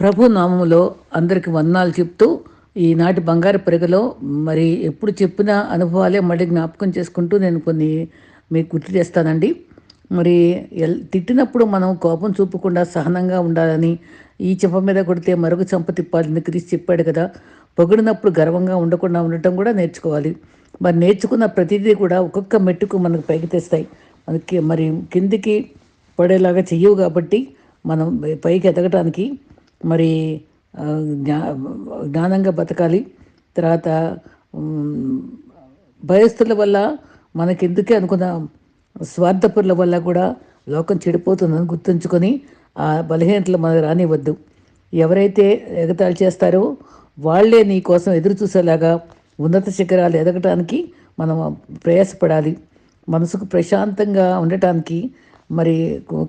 ప్రభు నామములో అందరికి వందనాలు చెప్తూ ఈనాటి బంగారు పెరుగులో మరి ఎప్పుడు చెప్పిన అనుభవాలే మళ్ళీ జ్ఞాపకం చేసుకుంటూ నేను కొన్ని మీకు గుర్తు చేస్తానండి. మరి ఎల్ తిట్టినప్పుడు మనం కోపం చూపకుండా సహనంగా ఉండాలని ఈ చెంప మీద కొడితే మరొక చెంప తిప్పాలని క్రీస్ చెప్పాడు కదా. పొగిడినప్పుడు గర్వంగా ఉండకుండా ఉండటం కూడా నేర్చుకోవాలి. మరి నేర్చుకున్న ప్రతిదీ కూడా ఒక్కొక్క మెట్టుకు మనకు పైకి తెస్తాయి. మనకి మరి కిందికి పడేలాగా చెయ్యవు కాబట్టి మనం పైకి ఎదగటానికి మరి జ్ఞా జ్ఞానంగా బతకాలి. తర్వాత భయస్థుల వల్ల మనకెందుకే అనుకున్న స్వార్థపరుల వల్ల కూడా లోకం చెడిపోతుందని గుర్తుంచుకొని ఆ బలహీనతలు మనకు రానివ్వద్దు. ఎవరైతే ఎగతాళి చేస్తారో వాళ్ళే నీ కోసం ఎదురు చూసేలాగా ఉన్నత శిఖరాలు ఎదగటానికి మనం ప్రయాసపడాలి. మనసుకు ప్రశాంతంగా ఉండటానికి మరి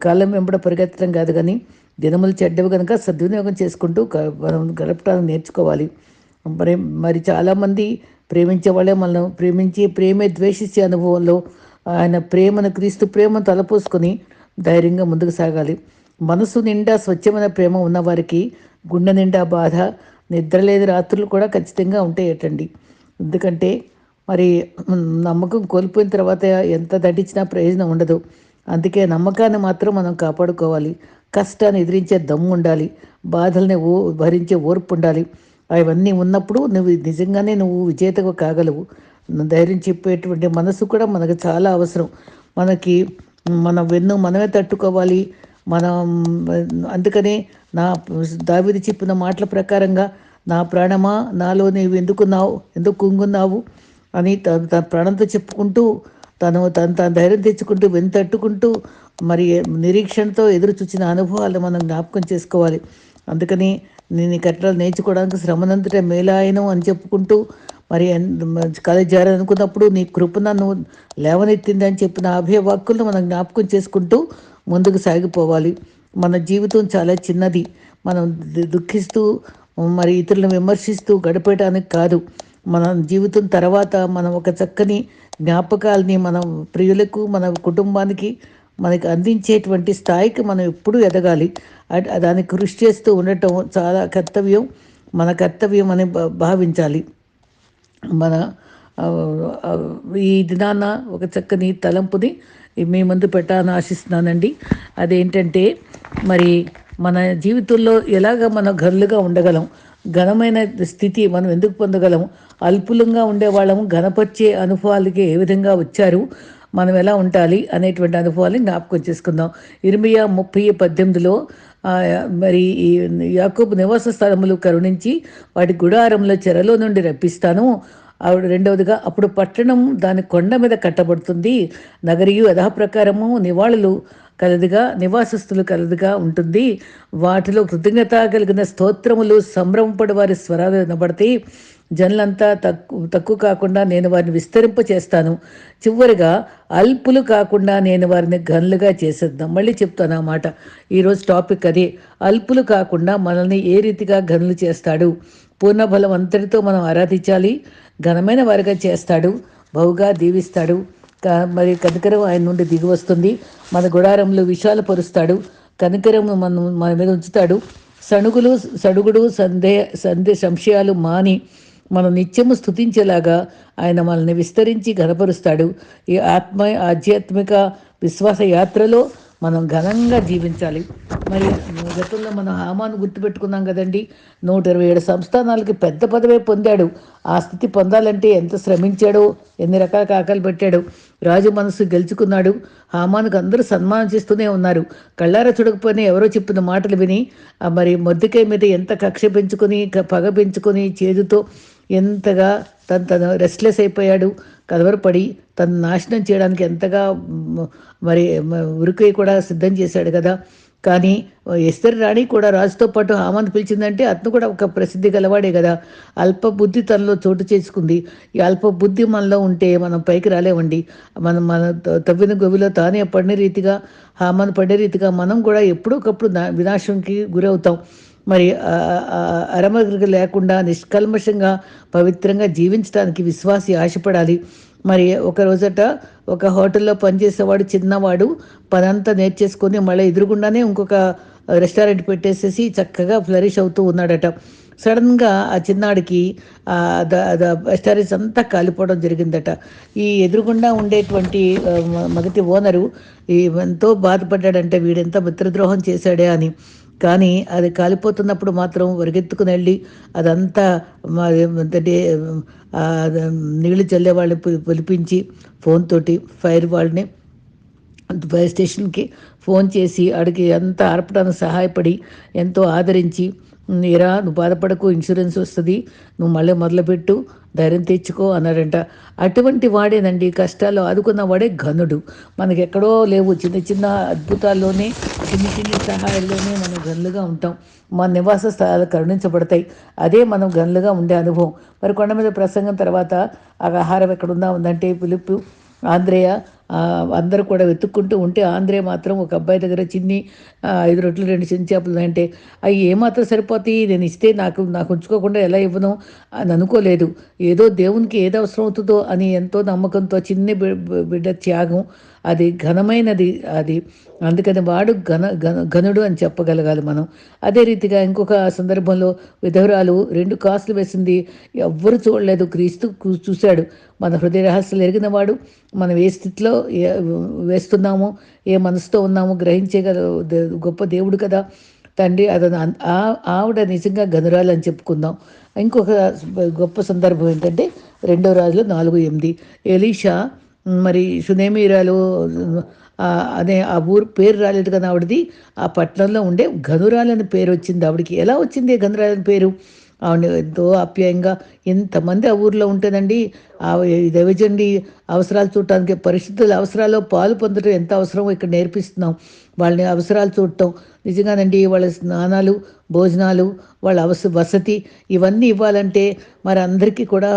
కాలం వెంబడ పరిగెత్తడం కాదు కానీ దినములు చెడ్డవి కనుక సద్వినియోగం చేసుకుంటూ గ- మనం గడపటాన్ని నేర్చుకోవాలి. మరి మరి చాలామంది ప్రేమించే వాళ్ళే మనం ప్రేమించి ప్రేమే ద్వేషించే అనుభవంలో ఆయన ప్రేమను క్రీస్తు ప్రేమను తలపోసుకొని ధైర్యంగా ముందుకు సాగాలి. మనసు నిండా స్వచ్ఛమైన ప్రేమ ఉన్నవారికి గుండె నిండా బాధ నిద్రలేని రాత్రులు కూడా ఖచ్చితంగా ఉంటాయటండి. ఎందుకంటే మరి నమ్మకం కోల్పోయిన తర్వాత ఎంత దటించినా ప్రయోజనం ఉండదు. అందుకే నమ్మకాన్ని మాత్రం మనం కాపాడుకోవాలి. కష్టాన్ని ఎదిరించే దమ్ము ఉండాలి. బాధల్ని ఓ భరించే ఓర్పు ఉండాలి. అవన్నీ ఉన్నప్పుడు నువ్వు నిజంగానే నువ్వు విజేతగా కాగలవు. ధైర్యం చెప్పేటువంటి మనసు కూడా మనకు చాలా అవసరం. మనకి మన వెన్ను మనమే తట్టుకోవాలి. మనం అందుకనే నా దావిది చెప్పిన మాటల ప్రకారంగా నా ప్రాణమా నాలో నీవు ఎందుకున్నావు ఎందుకు కుంగున్నావు అని తన తన ప్రాణంతో చెప్పుకుంటూ తను తను తన ధైర్యం తెచ్చుకుంటూ వెంతట్టుకుంటూ మరి నిరీక్షణతో ఎదురు చూచిన అనుభవాలు మనం జ్ఞాపకం చేసుకోవాలి. అందుకని నేను ఈ కట్టడాలు నేర్చుకోవడానికి శ్రమనంతటే మేలాయను అని చెప్పుకుంటూ మరి కాలేజ్ చేరాలనుకున్నప్పుడు నీ కృప నన్ను లేవనెత్తింది అని చెప్పిన అభయ వాక్కులను మనం జ్ఞాపకం చేసుకుంటూ ముందుకు సాగిపోవాలి. మన జీవితం చాలా చిన్నది. మనం దుఃఖిస్తూ మరి ఇతరులను విమర్శిస్తూ గడపడానికి కాదు. మన జీవితం తర్వాత మనం ఒక చక్కని జ్ఞాపకాలని మనం ప్రియులకు మన కుటుంబానికి మనకి అందించేటువంటి స్థాయికి మనం ఎప్పుడూ ఎదగాలి. దానికి కృషి చేస్తూ ఉండటం చాలా కర్తవ్యం మన కర్తవ్యం అని భా- భావించాలి. మన ఈ దినాన ఒక చక్కని తలంపుని మీ ముందు పెట్టాలని ఆశిస్తున్నానండి. అదేంటంటే మరి మన జీవితంలో ఎలాగ మనం గనులుగా ఉండగలం ఘనమైన స్థితి మనం ఎందుకు పొందగలం అల్పులంగా ఉండేవాళ్ళము. ఘనపరిచే అనుభవాలకి ఏ విధంగా వచ్చారు? మనం ఎలా ఉండాలి అనేటువంటి అనుభవాన్ని జ్ఞాపకం చేసుకుందాం. ఇరవై ముప్పై పద్దెనిమిదిలో మరి ఈ యాకోబు నివాస స్థలములు కరుణించి వాటి గుడారంలో చెరలో నుండి రప్పిస్తాను. ఆవిడ రెండవదిగా అప్పుడు పట్టణం దాని కొండ మీద కట్టబడుతుంది. నగరియు యథాప్రకారము నివాళులు కలదిగా నివాసస్తులు కలదిగా ఉంటుంది. వాటిలో కృతజ్ఞత కలిగిన స్తోత్రములు సంభ్రమపడి వారి స్వరాలు వినబడతాయి. జనులంతా తక్కు తక్కువ కాకుండా నేను వారిని విస్తరింప చేస్తాను. చివరిగా అల్పులు కాకుండా నేను వారిని గనులుగా చేసేద్దాం. మళ్ళీ చెప్తాను ఆ మాట. ఈరోజు టాపిక్ అదే. అల్పులు కాకుండా మనల్ని ఏ రీతిగా గనులు చేస్తాడు? పూర్ణ బలం అంతటితో మనం ఆరాధించాలి. ఘనమైన వారిగా చేస్తాడు. బహుగా దీవిస్తాడు. మరి కనికరం ఆయన నుండి దిగి వస్తుంది. మన గుడారంలో విషాలు పరుస్తాడు కనికరం మన మన మీద ఉంచుతాడు. సణుగులు సడుగుడు సందే సందే సంశయాలు మాని మనం నిత్యము స్థుతించేలాగా ఆయన మనల్ని విస్తరించి ఘనపరుస్తాడు. ఈ ఆత్మ ఆధ్యాత్మిక విశ్వాస యాత్రలో మనం ఘనంగా జీవించాలి. మరి గతంలో మనం హామాను గుర్తుపెట్టుకున్నాం కదండి. నూట ఇరవై ఏడు సంస్థానాలకి పెద్ద పదవే పొందాడు. ఆ స్థితి పొందాలంటే ఎంత శ్రమించాడో ఎన్ని రకాల కాకలు పెట్టాడు రాజు మనసు గెలుచుకున్నాడు. హామానుకు అందరూ సన్మానం చేస్తూనే ఉన్నారు. కళ్ళారా చూడకపోయినా ఎవరో చెప్పిన మాటలు విని మరి మొద్దుకాయ మీద ఎంత కక్ష పెంచుకొని క- పగ పెంచుకొని చేదుతో ఎంతగా తను తను రెస్ట్లెస్ అయిపోయాడు కలవరపడి తను నాశనం చేయడానికి ఎంతగా మరి ఉరికై కూడా సిద్ధం చేశాడు కదా. కానీ ఎస్తరి రాణి కూడా రాజుతో పాటు హామాను పిలిచిందంటే అతను కూడా ఒక ప్రసిద్ధి గలవాడే కదా. అల్ప బుద్ధి తనలో చోటు చేసుకుంది. ఈ అల్ప బుద్ధి మనలో ఉంటే మనం పైకి రాలేమండి. మనం మన తవ్విన గవిలో తానే పడిన రీతిగా హామాను పడే రీతిగా మనం కూడా ఎప్పుడొకప్పుడు నా- వినాశంకి గురవుతాం. మరి అరమగ లేకుండా నిష్కల్మషంగా పవిత్రంగా జీవించడానికి విశ్వాసి ఆశపడాలి. మరి ఒక రోజట ఒక హోటల్లో పనిచేసేవాడు చిన్నవాడు పనంతా నేర్చేసుకొని మళ్ళీ ఎదురుగుండానే ఇంకొక రెస్టారెంట్ పెట్టేసేసి చక్కగా ఫ్లరిష్ అవుతూ ఉన్నాడట. సడన్గా ఆ చిన్నాడికి రెస్టారెంట్స్ అంతా కాలిపోవడం జరిగిందట. ఈ ఎదురుగుండా ఉండేటువంటి మగతి ఓనరు ఎంతో బాధపడ్డాడంటే వీడెంత మిత్రద్రోహం చేశాడే అని. కానీ అది కాలిపోతున్నప్పుడు మాత్రం వరిగెత్తుకుని వెళ్ళి అదంతా మ- నీళ్ళు చల్లే వాళ్ళని పిలిపించి ఫోన్ తోటి ఫైర్ వాళ్ళని ఫైర్ స్టేషన్కి ఫోన్ చేసి అడిగి ఎంత ఆర్పడానికి సహాయపడి ఎంతో ఆదరించి నీరా నువ్వు బాధపడకు ఇన్సూరెన్స్ వస్తుంది నువ్వు మళ్ళీ మొదలుపెట్టు ధైర్యం తెచ్చుకో అన్నాడంట అటువంటి వాడేనండి కష్టాలు ఆదుకున్న వాడే ఘనుడు. మనకి ఎక్కడో లేవు చిన్న చిన్న అద్భుతాల్లోనే చిన్న చిన్న సహాయాల్లోనే మనం గనులుగా ఉంటాం. మన నివాస స్థలాలు కరుణించబడతాయి. అదే మనం గనులుగా ఉండే అనుభవం. మరి కొండ మీద ప్రసంగం తర్వాత ఆ ఆహారం ఎక్కడుందా ఉందంటే పిలుపు ఆంధ్రేయ అందరూ కూడా వెతుక్కుంటూ ఉంటే ఆంధ్రే మాత్రం ఒక అబ్బాయి దగ్గర చిన్ని ఐదు రొట్లు రెండు చిన్న చేపలు అంటే అవి ఏమాత్రం సరిపోతాయి? నేను ఇస్తే నాకు నాకు ఉంచుకోకుండా ఎలా ఇవ్వను? అని అనుకోలేదు. ఏదో దేవునికి ఏది అవసరం అవుతుందో అని ఎంతో నమ్మకంతో చిన్ని బిడ్డ త్యాగం అది ఘనమైనది అది. అందుకని వాడు ఘన ఘన ఘనుడు అని చెప్పగలగాలి మనం. అదే రీతిగా ఇంకొక సందర్భంలో విధవరాలు రెండు కాసులు వేసింది. ఎవ్వరు చూడలేదు. క్రీస్తు చూశాడు. మన హృదయ రహస్యాలు ఎరిగిన వాడు. మనం ఏ స్థితిలో ఏ- వేస్తున్నామో ఏ మనసుతో ఉన్నామో గ్రహించగల దే- గొప్ప దేవుడు కదా. తండ్రి అతను ఆ- ఆవిడ నిజంగా గనురాలు అని చెప్పుకుందాం. ఇంకొక గొప్ప సందర్భం ఏంటంటే రెండో రాజులో నాలుగు ఎనిమిది. ఎలీషా మరి సునేమీరాలు అదే అనే ఆ ఊరు పేరు రాలేదు కదా ఆవిడది. ఆ పట్టణంలో ఉండే గనురాలని పేరు వచ్చింది ఆవిడకి. ఎలా వచ్చింది గనురాలని పేరు? ఆవిడ ఎంతో ఆప్యాయంగా ఎంతమంది ఆ ఊర్లో ఉంటుందండి ఆ దైవజండి అవసరాలు చూడటానికి పరిస్థితుల అవసరాల్లో పాలు పొందడం ఎంత అవసరమో ఇక్కడ నేర్పిస్తున్నాం. వాళ్ళని అవసరాలు చూడటం. నిజంగానండి వాళ్ళ స్నానాలు భోజనాలు వాళ్ళ అవస వసతి ఇవన్నీ ఇవ్వాలంటే మరి అందరికీ కూడా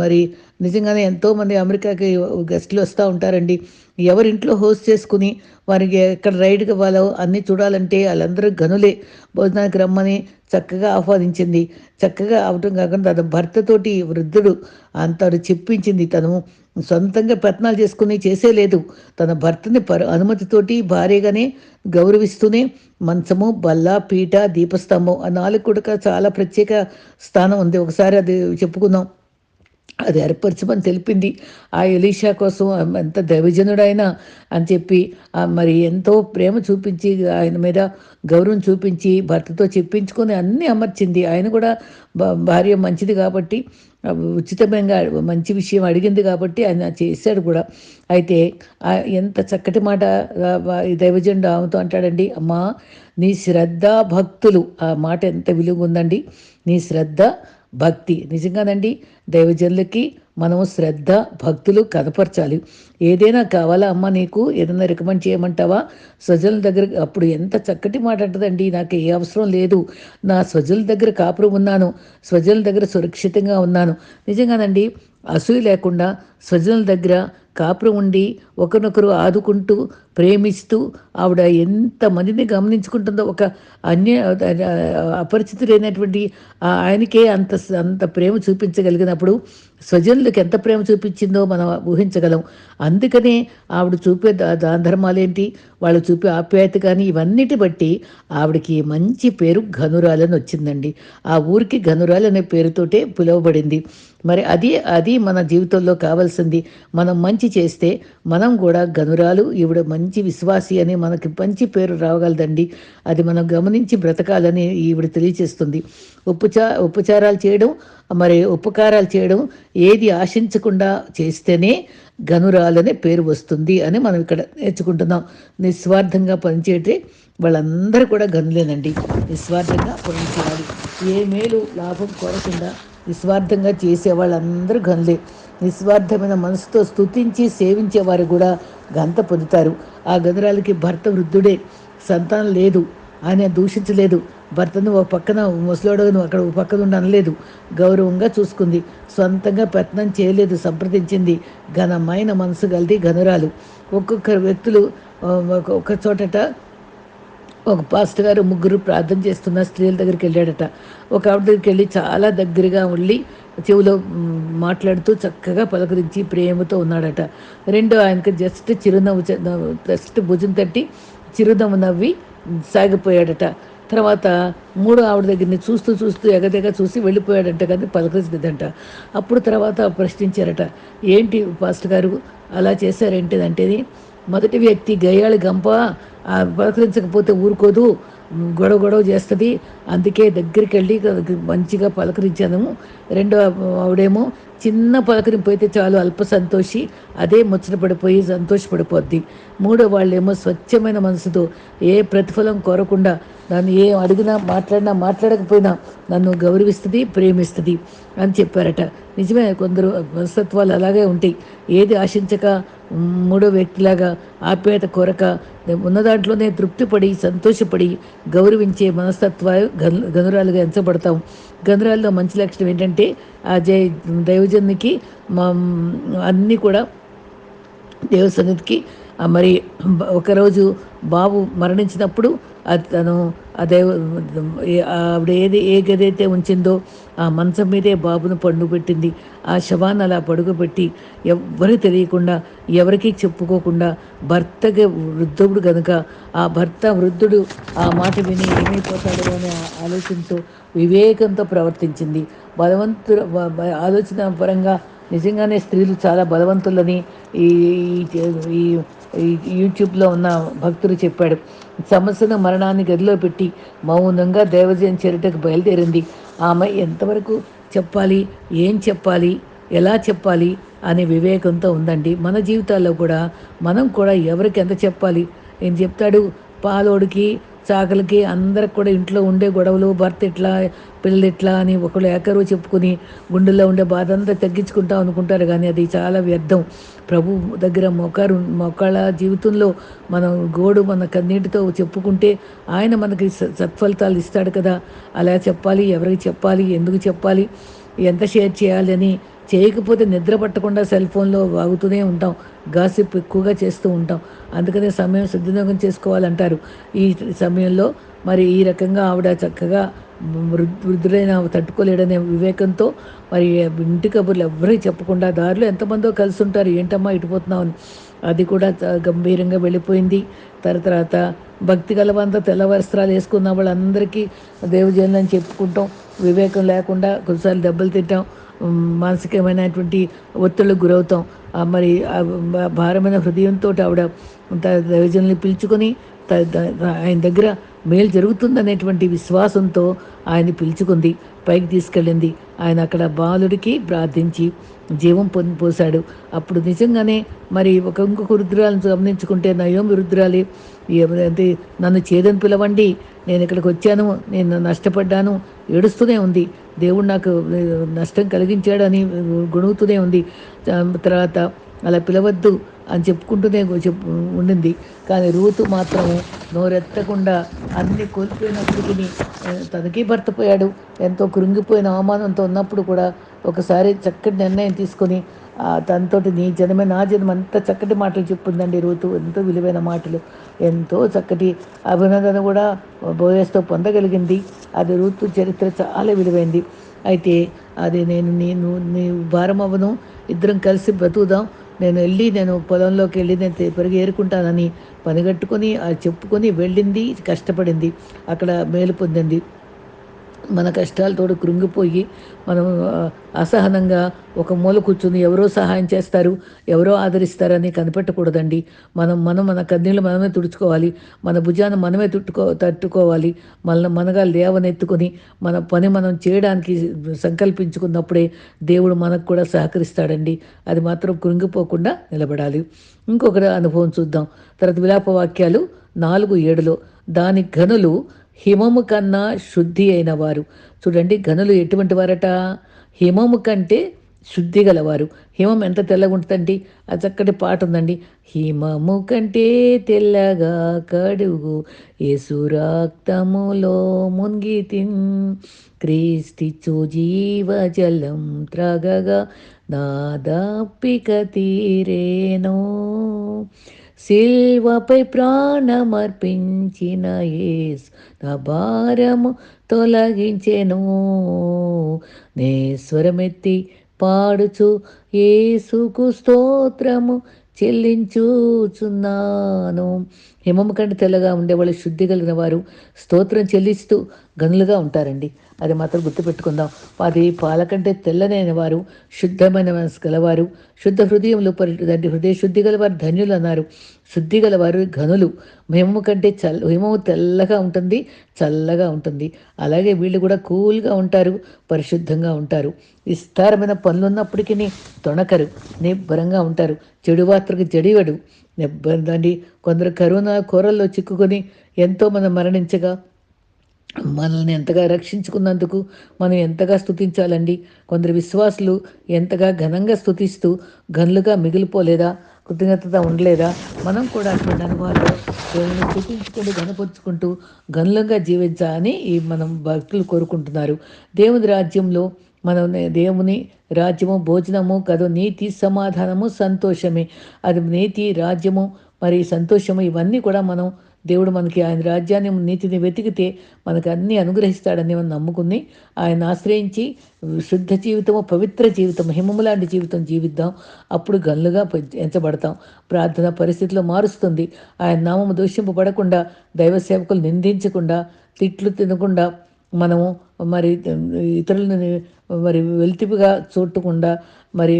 మరి నిజంగానే ఎంతోమంది అమెరికాకి గెస్ట్లు వస్తూ ఉంటారండి. ఎవరింట్లో హోస్ట్ చేసుకుని వారికి ఎక్కడ రైడ్కి ఇవ్వాలో అన్నీ చూడాలంటే వాళ్ళందరూ గనులే భోజనానికి రమ్మని చక్కగా ఆహ్వానించింది. చక్కగా అవటం కాకుండా తన భర్తతోటి వృద్ధుడు అంత చెప్పించింది తను. సొంతంగా ప్రయత్నాలు చేసుకుని చేసేలేదు తన భర్తని పర అనుమతితోటి భార్యగానే గౌరవిస్తూనే మంచము బల్ల పీట దీపస్తంభం ఆ నాలుగు కూడా చాలా ప్రత్యేక స్థానం ఉంది. ఒకసారి అది చెప్పుకుందాం. అది ఏర్పరచమని తెలిపింది. ఆ ఎలీషా కోసం ఎంత దైవజనుడైనా అని చెప్పి మరి ఎంతో ప్రేమ చూపించి ఆయన మీద గౌరవం చూపించి భర్తతో చెప్పించుకొని అన్నీ అమర్చింది. ఆయన కూడా భార్య మంచిది కాబట్టి ఆ, ఉచితమైన మంచి విషయం అడిగింది కాబట్టి ఆయన చేశాడు కూడా. అయితే ఎంత చక్కటి మాట దైవజనుడు ఆమెతో అంటాడండి అమ్మా నీ శ్రద్ధ భక్తులు ఆ మాట ఎంత విలువ ఉందండి. నీ శ్రద్ధ భక్తి. నిజంగానండి దైవజనులకి మనము శ్రద్ధ భక్తులు కనపరచాలి. ఏదైనా కావాలా అమ్మ నీకు ఏదైనా రికమెండ్ చేయమంటావా? స్వజనుల దగ్గర అప్పుడు ఎంత చక్కటి మాట అంటదండి నాకు ఏ అవసరం లేదు. నా స్వజల దగ్గర కాపురం ఉన్నాను స్వజల దగ్గర సురక్షితంగా ఉన్నాను. నిజంగానండి అసూయ లేకుండా స్వజనుల దగ్గర కాపురం ఉండి ఒకరినొకరు ఆదుకుంటూ ప్రేమిస్తూ ఆవిడ ఎంత మందిని గమనించుకుంటుందో ఒక అన్య అపరిచితుడైనటువంటి ఆ ఆయనకే అంత అంత ప్రేమ చూపించగలిగినప్పుడు స్వజనులకు ఎంత ప్రేమ చూపించిందో మనం ఊహించగలం. అందుకనే ఆవిడ చూపే దా దాన ధర్మాలేంటి వాళ్ళు చూపే ఆప్యాయత కానీ ఇవన్నిటి బట్టి ఆవిడకి మంచి పేరు ఘనురాలని వచ్చిందండి. ఆ ఊరికి ఘనురాలు అనే పేరుతోటే పిలువబడింది. మరి అది అది మన జీవితంలో కావాల్సింది. మనం మంచి చేస్తే మనం కూడా గనురాలు ఈవిడ మంచి విశ్వాసి అని మనకి మంచి పేరు రావగలదండి అది మనం గమనించి బ్రతకాలని ఈవిడ తెలియచేస్తుంది. ఉపచా ఉపచారాలు చేయడం మరి ఉపకారాలు చేయడం ఏది ఆశించకుండా చేస్తేనే గనురాలనే పేరు వస్తుంది అని మనం ఇక్కడ నేర్చుకుంటున్నాం. నిస్వార్థంగా పనిచేయటే వాళ్ళందరూ కూడా గనులేనండి నిస్వార్థంగా పనిచేయాలి. ఏ మేలు లాభం కోరకుండా నిస్వార్థంగా చేసే వాళ్ళందరూ గనులే నిస్వార్థమైన మనసుతో స్తుతించి సేవించే వారు కూడా గంత పొందుతారు. ఆ గనురాలకి భర్త వృద్ధుడే. సంతానం లేదు. ఆయన దూషించలేదు. భర్తను ఓ పక్కన ముసలోడను అక్కడ ఒక పక్కన ఉండి అనలేదు. గౌరవంగా చూసుకుంది. సొంతంగా ప్రయత్నం చేయలేదు సంప్రదించింది. ఘనమైన మనసు కలిది ఘనురాలు. ఒక్కొక్క వ్యక్తులు ఒక చోటట ఒక పాస్టర్ గారు ముగ్గురు ప్రార్థన చేస్తున్న స్త్రీల దగ్గరికి వెళ్ళాడట. ఒక ఆవిడ దగ్గరికి వెళ్ళి చాలా దగ్గరగా ఉండి చెవిలో మాట్లాడుతూ చక్కగా పలకరించి ప్రేమతో ఉన్నాడట. రెండో ఆయనకి జస్ట్ చిరునవ్వు జస్ట్ భుజం తట్టి చిరునవ్వు నవ్వి సాగిపోయాడట. తర్వాత మూడో ఆవిడ దగ్గరని చూస్తూ చూస్తూ ఎగదెగ చూసి వెళ్ళిపోయాడంట కానీ పలకరించదంట. అప్పుడు తర్వాత ప్రశ్నించారట ఏంటి పాస్టర్ గారు అలా చేశారేంటిదంటే మొదటి వ్యక్తి గయ్యాళి గంప పలకరించకపోతే ఊరుకోదు గొడవ గొడవ చేస్తుంది అందుకే దగ్గరికి వెళ్ళి మంచిగా పలకరించాను. రెండో ఆవిడేమో చిన్న పలకరింపు అయితే చాలు అల్ప సంతోషి అదే ముచ్చట పడిపోయి సంతోషపడిపోద్ది. మూడో వాళ్ళేమో స్వచ్ఛమైన మనసుతో ఏ ప్రతిఫలం కోరకుండా నన్ను ఏం అడిగినా మాట్లాడినా మాట్లాడకపోయినా నన్ను గౌరవిస్తుంది ప్రేమిస్తుంది అని చెప్పారట. నిజమే కొందరు మనస్తత్వాలు అలాగే ఉంటాయి. ఏది ఆశించక మూడో వ్యక్తిలాగా ఆప్యాయత కోరక ఉన్న దాంట్లోనే తృప్తిపడి సంతోషపడి గౌరవించే మనస్తత్వ గనురాలుగా ఎంచబడతాం. గనురాల్లో మంచి లక్షణం ఏంటంటే ఆ జై దైవజన్నికి మా అన్నీ కూడా దేవ సన్నిధికి మరి ఒకరోజు బాబు మరణించినప్పుడు అది తను అదే ఆవిడ ఏది ఏ గదైతే ఉంచిందో ఆ మంచం మీదే బాబును పండు పెట్టింది. ఆ శవాన్ని అలా పడుకోబెట్టి ఎవ్వరికి తెలియకుండా ఎవరికీ చెప్పుకోకుండా భర్తకి వృద్ధుడు కనుక ఆ భర్త వృద్ధుడు ఆ మాట విని ఏమైపోతాడో అనే ఆలోచనతో వివేకంతో ప్రవర్తించింది. బలవంతు ఆలోచన పరంగా నిజంగానే స్త్రీలు చాలా బలవంతులని ఈ ఈ యూట్యూబ్లో ఉన్న భక్తులు చెప్పాడు. సమస్యను మరణాన్ని గదిలో పెట్టి మౌనంగా దేవజయం చేరటకు బయలుదేరింది. ఆమె ఎంతవరకు చెప్పాలి? ఏం చెప్పాలి? ఎలా చెప్పాలి? అనే వివేకంతో ఉందండి. మన జీవితాల్లో కూడా మనం కూడా ఎవరికి ఎంత చెప్పాలి? ఏం చెప్తాడు? పాలోడికి చాకలకి అందరికి కూడా ఇంట్లో ఉండే గొడవలు భర్త ఇట్లా పిల్లలు ఇట్లా అని ఒకళ్ళు ఏకరు చెప్పుకుని గుండెల్లో ఉండే బాధ అంతా తగ్గించుకుంటాం అనుకుంటారు కానీ అది చాలా వ్యర్థం. ప్రభు దగ్గర మొక్కరు మొక్కల జీవితంలో మనం గోడు మన కన్నీటితో చెప్పుకుంటే ఆయన మనకి సత్ఫలితాలు ఇస్తాడు కదా. అలా చెప్పాలి ఎవరికి చెప్పాలి ఎందుకు చెప్పాలి ఎంత షేర్ చేయాలి అని చేయకపోతే నిద్ర పట్టకుండా సెల్ ఫోన్లో వాగుతూనే ఉంటాం. గాసిప్ ఎక్కువగా చేస్తూ ఉంటాం. అందుకనే సమయం సద్వినియోగం చేసుకోవాలంటారు. ఈ సమయంలో మరి ఈ రకంగా ఆవిడ చక్కగా వృద్ధుడైన తట్టుకోలేడనే వివేకంతో మరి ఇంటి కబుర్లు ఎవరికి చెప్పకుండా దారిలో ఎంతమందో కలిసి ఉంటారు. ఏంటమ్మా ఇటుపోతున్నావు అని అది కూడా గంభీరంగా వెళ్ళిపోయింది. తర్వాత భక్తి గలవంతా తెల్ల వస్త్రాలు వేసుకున్న వాళ్ళందరికీ దేవజనులని చెప్పుకుంటాం. వివేకం లేకుండా కొన్నిసార్లు దెబ్బలు తింటాం. మానసికమైనటువంటి ఒత్తిళ్ళకు గురవుతాం. మరి భారమైన హృదయంతో ఆవిడ దైవజనుల్ని పిలుచుకొని ఆయన దగ్గర మేలు జరుగుతుందనేటువంటి విశ్వాసంతో ఆయన పిలుచుకుంది పైకి తీసుకెళ్ళింది. ఆయన అక్కడ బాలుడికి ప్రార్థించి జీవం పొంది పోశాడు. అప్పుడు నిజంగానే మరి ఒక ఇంకొక రుద్రాలను గమనించుకుంటే నయోమి రుద్రాలి అంటే నన్ను చేదని పిలవండి నేను ఇక్కడికి వచ్చాను నేను నష్టపడ్డాను ఏడుస్తూనే ఉంది. దేవుడు నాకు నష్టం కలిగించాడని గొణుగుతూనే ఉంది. తర్వాత అలా పిలవద్దు అని చెప్పుకుంటూనే చెప్పు ఉండింది. కానీ రూతు మాత్రం నోరెత్తకుండా అన్ని కోల్పోయినప్పటికీ తనకి భర్త పోయాడు. ఎంతో కృంగిపోయిన అవమానంతో ఉన్నప్పుడు కూడా ఒకసారి చక్కటి నిర్ణయం తీసుకొని తనతోటి నీ జనమే నా జన్మ అంత చక్కటి మాటలు చెప్పుందండి రూతు. ఎంతో విలువైన మాటలు. ఎంతో చక్కటి అభినందన కూడా బోయస్తో పొందగలిగింది. అది రూతు చరిత్ర చాలా విలువైంది. అయితే అది నేను నేను నీ భారం అవ్వను ఇద్దరం కలిసి బ్రతుకుదాం. నేను వెళ్ళి నేను పొలంలోకి వెళ్ళి నేను పెరిగి ఏరుకుంటానని పనిగట్టుకొని చెప్పుకొని వెళ్ళింది కష్టపడింది. అక్కడ మేలు పొందింది. మన కష్టాలతో కృంగిపోయి మనం అసహనంగా ఒక మూల కూర్చుని ఎవరో సహాయం చేస్తారు ఎవరో ఆదరిస్తారని కనిపెట్టకూడదండి. మనం మనం మన కన్నీళ్ళు మనమే తుడుచుకోవాలి. మన భుజాన్ని మనమే తుట్టుకో తట్టుకోవాలి. మన మనగా లేవనెత్తుకొని మన పని మనం చేయడానికి సంకల్పించుకున్నప్పుడే దేవుడు మనకు కూడా సహకరిస్తాడండి. అది మాత్రం కృంగిపోకుండా నిలబడాలి. ఇంకొకటి అనుభవం చూద్దాం. తర్వాత విలాప వాక్యాలు నాలుగు ఏడులో దాని ఘనులు హిమము కన్నా శుద్ధి అయిన వారు చూడండి గనులు ఎటువంటి వారట? హిమము కంటే శుద్ధి గలవారు. హిమం ఎంత తెల్లగా ఉంటుందండి? ఆ చక్కటి పాట ఉందండి. హిమము కంటే తెల్లగా కడుగు యసురాక్తములో మునిగి తిన్. క్రీస్తిచ్చు జీవజలం త్రాగగా నాదప్పిక తీరేనో. శిల్వపై ప్రాణమర్పించిన ఏసు నా భారము తొలగించెను. నే స్వరమెత్తి పాడుచు ఏసుకు స్తోత్రము చెల్లించుచున్నాను. హిమము కంటే తెల్లగా ఉండేవాళ్ళు శుద్ధి కలిగిన వారు స్తోత్రం చెల్లిస్తూ గనులుగా ఉంటారండి. అది మాత్రం గుర్తుపెట్టుకుందాం. అది పాలకంటే తెల్లనైన వారు శుద్ధమైన మనసు గలవారు శుద్ధ హృదయంలో పరి హృదయ శుద్ధి గలవారు ధన్యులు అన్నారు. శుద్ధి గలవారు ఘనులు. హిమము కంటే చల్ హిమము తెల్లగా ఉంటుంది చల్లగా ఉంటుంది. అలాగే వీళ్ళు కూడా కూల్గా ఉంటారు పరిశుద్ధంగా ఉంటారు. విస్తారమైన పనులు ఉన్నప్పటికీ తొణకరు నిబ్బరంగా ఉంటారు. చెడు పాత్రకు జడివడు నిబ్బందండి కొందరు కరోనా కూరల్లో చిక్కుకొని ఎంతో మనం మరణించగా మనల్ని ఎంతగా రక్షించుకున్నందుకు మనం ఎంతగా స్థుతించాలండి కొందరు విశ్వాసులు ఎంతగా ఘనంగా స్థుతిస్తూ గనులుగా మిగిలిపోలేదా? కృతజ్ఞత ఉండలేదా? మనం కూడా అటువంటి అనుభవాల్లో దేవుని స్థుతించుకుంటూ గనపరుచుకుంటూ గనులంగా జీవించాలని ఈ మనం భక్తులు కోరుకుంటున్నారు. దేవుని రాజ్యంలో మనం దేవుని రాజ్యము భోజనము కదా నీతి సమాధానము సంతోషమే. అది నీతి రాజ్యము మరి సంతోషము ఇవన్నీ కూడా మనం దేవుడు మనకి ఆయన రాజ్యాన్ని నీతిని వెతికితే మనకు అన్నీ అనుగ్రహిస్తాడని మనం నమ్ముకుని ఆయన ఆశ్రయించి శుద్ధ జీవితము పవిత్ర జీవితం హిమము లాంటి జీవితం జీవిద్దాం. అప్పుడు గల్లుగా ఎంచబడతాం. ప్రార్థన పరిస్థితిలో మారుస్తుంది. ఆయన నామము దూషింపబడకుండా దైవ సేవకులు నిందించకుండా తిట్లు తినకుండా మనము మరి ఇతరులని మరి వెలితిపుగా చూడకుండా మరి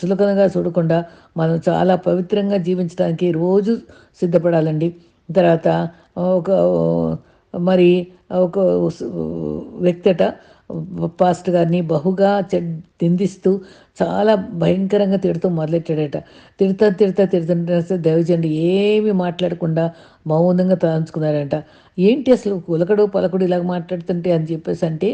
చులకనగా చూడకుండా మనం చాలా పవిత్రంగా జీవించడానికి రోజు సిద్ధపడాలండి. తర్వాత ఒక మరి ఒక వ్యక్తట పాస్ట్ గారిని బహుగా నిందిస్తూ చాలా భయంకరంగా తిడుతూ మొదలెట్టాడట. తిడతా తిడతా తిడుతుంటే దైవజండి ఏమి మాట్లాడకుండా మౌనంగా తలంచుకున్నారంట ఏంటి అసలు కులకడు పలకడు ఇలాగ మాట్లాడుతుంటే అని చెప్పేసి అంటే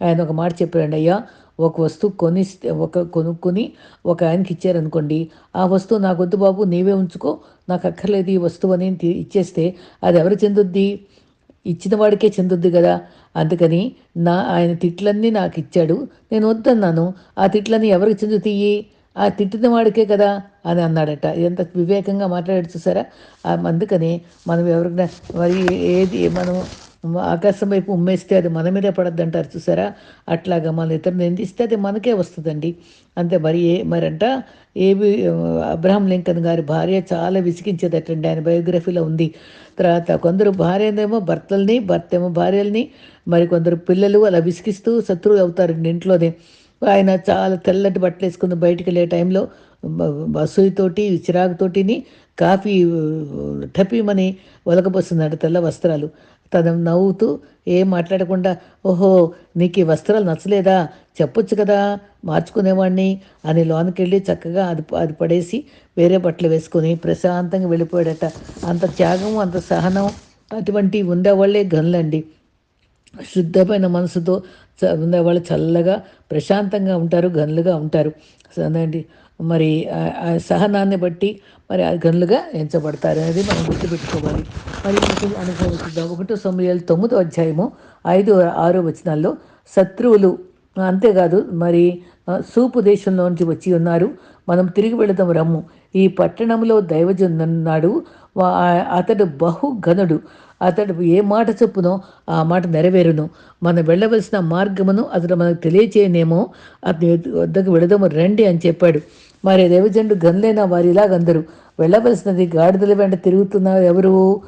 ఆయన ఒక మాట చెప్పాడండి అయ్యా ఒక వస్తువు కొని ఒక కొనుక్కొని ఒక ఆయనకి ఇచ్చారనుకోండి ఆ వస్తువు నా వద్దు బాబు నీవే ఉంచుకో నాకు అక్కర్లేదు ఈ వస్తువు అని ఇచ్చేస్తే అది ఎవరు చెందుద్ది? ఇచ్చిన వాడికే చెందుద్ది కదా. అందుకని నా ఆయన తిట్లన్నీ నాకు ఇచ్చాడు నేను వద్దన్నాను ఆ తిట్లన్నీ ఎవరికి చెందుతాయి? ఆ తిట్టిన వాడికే కదా అని అన్నాడట. ఎంత వివేకంగా మాట్లాడాడు చూసారా? అందుకని మనం ఎవరికైనా మరి ఏది మనం ఆకాశం వైపు ఉమ్మేస్తే అది మన మీదే పడద్దు అంటారు చూసారా? అట్లాగా మన ఇతరుని నిందిస్తే అది మనకే వస్తుందండి. అంతే మరి ఏ మరంట ఏబి అబ్రహం లింకన్ గారి భార్య చాలా విసిగించేదటండి. ఆయన బయోగ్రఫీలో ఉంది. తర్వాత కొందరు భార్యనేమో భర్తల్ని భర్త ఏమో భార్యల్ని మరి కొందరు పిల్లలు అలా విసిగిస్తూ శత్రువులు అవుతారండి ఇంట్లోనే. ఆయన చాలా తెల్లటి బట్టలు వేసుకుని బయటికి వెళ్ళే టైంలో అసూయతోటి చిరాకుతోటిని కాఫీ టపీమని ఒలకపోస్తుందంట తెల్ల వస్త్రాలు. తను నవ్వుతూ ఏం మాట్లాడకుండా ఓహో నీకు ఈ వస్త్రాలు నచ్చలేదా? చెప్పొచ్చు కదా మార్చుకునేవాడిని అని లోనికి వెళ్ళి చక్కగా అది అది పడేసి వేరే బట్టలు వేసుకొని ప్రశాంతంగా వెళ్ళిపోయాడట. అంత త్యాగం అంత సహనం అటువంటి ఉండేవాళ్ళే గనులండి. శుద్ధమైన మనసుతో ఉండేవాళ్ళు చల్లగా ప్రశాంతంగా ఉంటారు గనులుగా ఉంటారు. అండి మరి సహనాన్ని బట్టి మరి గనులుగా ఎంచబడతారు అనేది మనం గుర్తుపెట్టుకోవాలి. మరి అనుభవించుద్దాం ఒకటో సమయాలు తొమ్మిదో అధ్యాయము ఐదు ఆరో వచనాల్లో శత్రువులు అంతేకాదు మరి సూపు దేశంలో నుంచి వచ్చి ఉన్నారు. మనం తిరిగి వెళదాం రమ్ము. ఈ పట్టణంలో దైవజనున్నాడు అతడు బహు ఘనుడు అతడు ఏ మాట చొప్పునో ఆ మాట నెరవేరును. మనం వెళ్ళవలసిన మార్గమును అతడు మనకు తెలియచేయనేమో అతని వద్దకు వెళదాము రండి అని చెప్పాడు. మరి దేవజండు గన్లైన వారిలాగందరూ వెళ్ళవలసినది గాడిదల వెంట తిరుగుతున్నారు ఎవరు?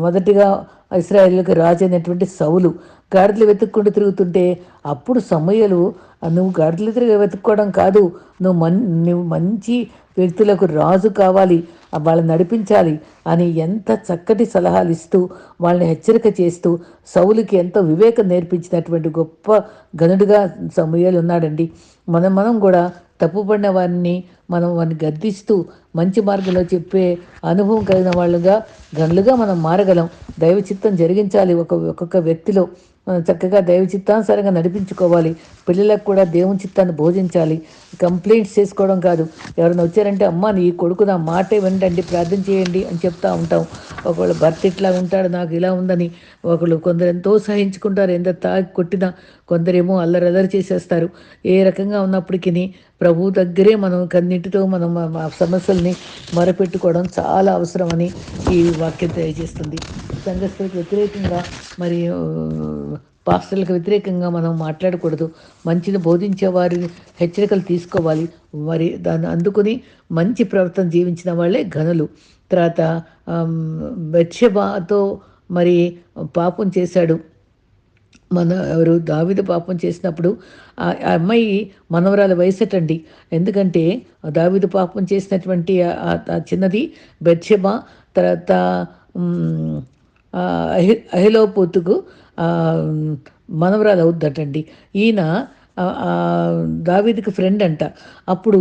మొదటిగా ఇస్రాయేల్కి రాజు అయినటువంటి సౌలు. గాడిదలు వెతుక్కుంటూ తిరుగుతుంటే అప్పుడు సమయలు నువ్వు గాడిదలు తిరిగి వెతుక్కోవడం కాదు. నువ్వు మన్ నువ్వు మంచి వ్యక్తులకు రాజు కావాలి. వాళ్ళని నడిపించాలి అని ఎంత చక్కటి సలహాలు ఇస్తూ వాళ్ళని హెచ్చరిక చేస్తూ సౌలుకి ఎంతో వివేకం నేర్పించినటువంటి గొప్ప గనుడుగా సమయాలు ఉన్నాడండి. మనం మనం కూడా తప్పుపడిన వారిని మనం వారిని గద్దిస్తూ మంచి మార్గంలో చెప్పే అనుభవం కలిగిన వాళ్ళుగా గనులుగా మనం మారగలం. దైవచిత్తం జరిగించాలి ఒక ఒక్కొక్క వ్యక్తిలో. చక్కగా దైవ చిత్తానుసారంగా నడిపించుకోవాలి. పిల్లలకు కూడా దేవుని చిత్తాన్ని బోధించాలి. కంప్లైంట్స్ చేసుకోవడం కాదు. ఎవరైనా వచ్చారంటే అమ్మ నీ కొడుకు నా మాటే వినండి ప్రార్థన చేయండి అని చెప్తా ఉంటాం. ఒకవేళ భర్త ఇట్లా ఉంటాడు నాకు ఇలా ఉందని ఒకళ్ళు కొందరు ఎంతో సహించుకుంటారు ఎంత తాగి కొట్టినా కొందరేమో అల్లరల్లరి చేసేస్తారు. ఏ రకంగా ఉన్నప్పటికీ ప్రభు దగ్గరే మనం కన్నిటితో మనం సమస్యల్ని మొరపెట్టుకోవడం చాలా అవసరమని ఈ వాక్యం తెలియజేస్తుంది. సంఘస్థులకు వ్యతిరేకంగా మరి పాస్టర్లకు వ్యతిరేకంగా మనం మాట్లాడకూడదు. మంచిని బోధించే వారిని హెచ్చరికలు తీసుకోవాలి. మరి దాన్ని అందుకుని మంచి ప్రవర్తన జీవించిన వాళ్ళే ఘనులు. తర్వాత బెత్షబాతో మరి పాపం చేశాడు. మన ఎవరు దావిద పాపం చేసినప్పుడు ఆ అమ్మాయి మనవరాల వయసటండి. ఎందుకంటే దావిద పాపం చేసినటువంటి ఆ చిన్నది బెత్షబ తర్వాత అహి అహిలోపోతుకు మనవరాలు అవుద్దటండి ఈయన దావీదికి ఫ్రెండ్ అంట. అప్పుడు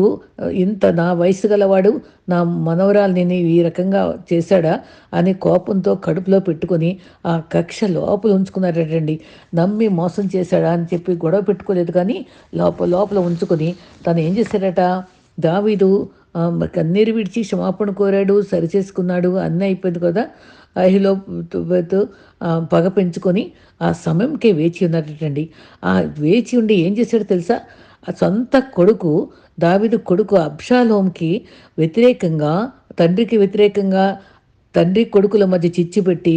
ఇంత నా వయసు గలవాడు నా మనవరాల్ని ఈ రకంగా చేశాడా అని కోపంతో కడుపులో పెట్టుకొని ఆ కక్ష లోపల ఉంచుకున్నారటండి. నమ్మి మోసం చేశాడా అని చెప్పి గొడవ పెట్టుకోలేదు కానీ లోపల లోపల ఉంచుకొని తను ఏం చేశాడట? దావీదు కన్నీరు విడిచి క్షమాపణ కోరాడు సరిచేసుకున్నాడు అన్నీ అయిపోయింది కదా. అహిలో పగ పెంచుకొని ఆ సమయంకే వేచి ఉన్నట్టండి ఆ వేచి ఉండి ఏం చేశాడో తెలుసా? ఆ సొంత కొడుకు దావిదు కొడుకు అబ్షాలోంకి వ్యతిరేకంగా తండ్రికి వ్యతిరేకంగా తండ్రి కొడుకుల మధ్య చిచ్చు పెట్టి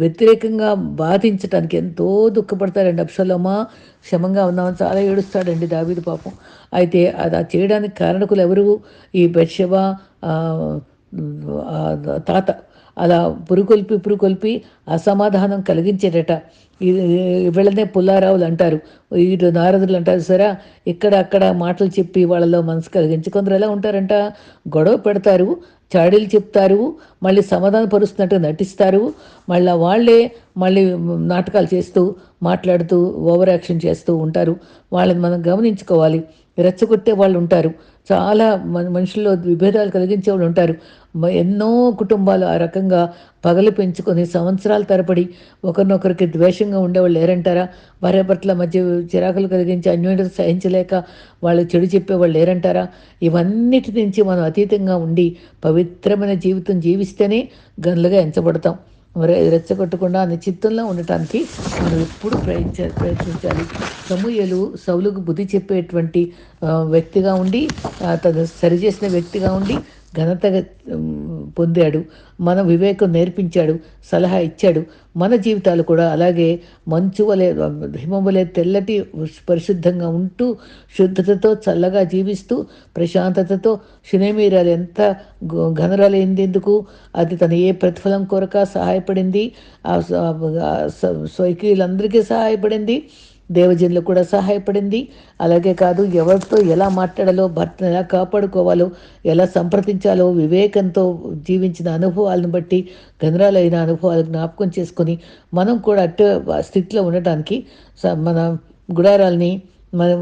వ్యతిరేకంగా బాధించడానికి ఎంతో దుఃఖపడతారండి అప్సలోమా క్షమంగా ఉన్నామని చాలా ఏడుస్తాడండి దావీదు పాపం. అయితే అది చేయడానికి కారణకులు ఎవరు? ఈ బెషవ తాత అలా పురుకొల్పి పురుకొల్పి అసమాధానం కలిగించేటట వీళ్ళనే పుల్లారావులు అంటారు. ఇటు నారదులు అంటారు సరే ఇక్కడ అక్కడ మాటలు చెప్పి వాళ్ళలో మనసు కలిగించి కొందరు ఎలా ఉంటారంట? గొడవ పెడతారు చాడీలు చెప్తారు మళ్ళీ సమాధాన పరుస్తున్నట్టు నటిస్తారు. మళ్ళీ వాళ్ళే మళ్ళీ నాటకాలు చేస్తూ మాట్లాడుతూ ఓవర్ యాక్షన్ చేస్తూ ఉంటారు. వాళ్ళని మనం గమనించుకోవాలి. రెచ్చగొట్టే వాళ్ళు ఉంటారు. చాలా మనుషుల్లో విభేదాలు కలిగించే వాళ్ళు ఉంటారు. ఎన్నో కుటుంబాలు ఆ రకంగా పగలు పెంచుకొని సంవత్సరాల తరబడి ఒకరినొకరికి ద్వేషంగా ఉండేవాళ్ళు లేరంటారా? భార్యాభర్తల మధ్య చిరాకులు కలిగించి అన్యోన్యత సహించలేక వాళ్ళు చెడు చెప్పేవాళ్ళు లేరంటారా? ఇవన్నిటి నుంచి మనం అతీతంగా ఉండి పవిత్రమైన జీవితం జీవిస్తేనే గనులుగా ఎంచబడతాం. మరి రెచ్చగొట్టకుండా చిత్తంలో ఉండటానికి మనం ఎప్పుడు ప్రయత్న ప్రయత్నించాలి. సమూహలు సౌలుకు బుద్ధి చెప్పేటువంటి వ్యక్తిగా ఉండి తను సరిచేసిన వ్యక్తిగా ఉండి ఘనత పొందాడు మన వివేకం నేర్పించాడు సలహా ఇచ్చాడు. మన జీవితాలు కూడా అలాగే మంచు వలె హిమం వలె తెల్లటి పరిశుద్ధంగా ఉంటూ శుద్ధతతో చల్లగా జీవిస్తూ ప్రశాంతతతో శినేమీరాలు ఎంత ఘనరాలైంది ఎందుకు అది తను ఏ ప్రతిఫలం కొరక సహాయపడింది? స్వైకీయులందరికీ సహాయపడింది? దేవజనులకు కూడా సహాయపడింది. అలాగే కాదు ఎవరితో ఎలా మాట్లాడాలో భర్తను ఎలా కాపాడుకోవాలో ఎలా సంప్రదించాలో వివేకంతో జీవించిన అనుభవాలను బట్టి గంధరాలైన అనుభవాలు జ్ఞాపకం చేసుకొని మనం కూడా అట్ట స్థితిలో ఉండటానికి మన గుడారాల్ని మనం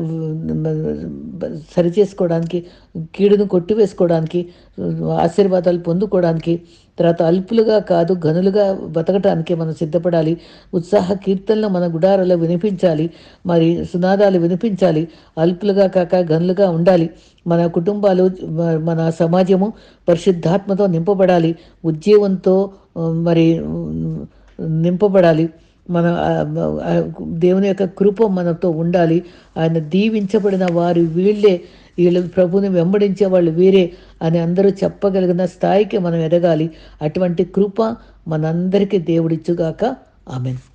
సరిచేసుకోవడానికి కీడును కొట్టివేసుకోవడానికి ఆశీర్వాదాలు పొందుకోవడానికి తర్వాత అల్పులుగా కాదు గనులుగా బతకటానికి మనం సిద్ధపడాలి. ఉత్సాహ కీర్తనలు మన గుడారలో వినిపించాలి. మరి సునాదాలు వినిపించాలి. అల్పులుగా కాక గనులుగా ఉండాలి. మన కుటుంబాలు మన సమాజము పరిశుద్ధాత్మతో నింపబడాలి. ఉద్యోగంతో మరి నింపబడాలి. మన దేవుని యొక్క కృప మనతో ఉండాలి. ఆయన దీవించబడిన వారు వీళ్ళే వీళ్ళు ప్రభుని వెంబడించే వాళ్ళు వీరే అని అందరూ చెప్పగలిగిన స్థాయికి మనం ఎదగాలి. అటువంటి కృప మనందరికీ దేవుడిచ్చుగాక. ఆమెను.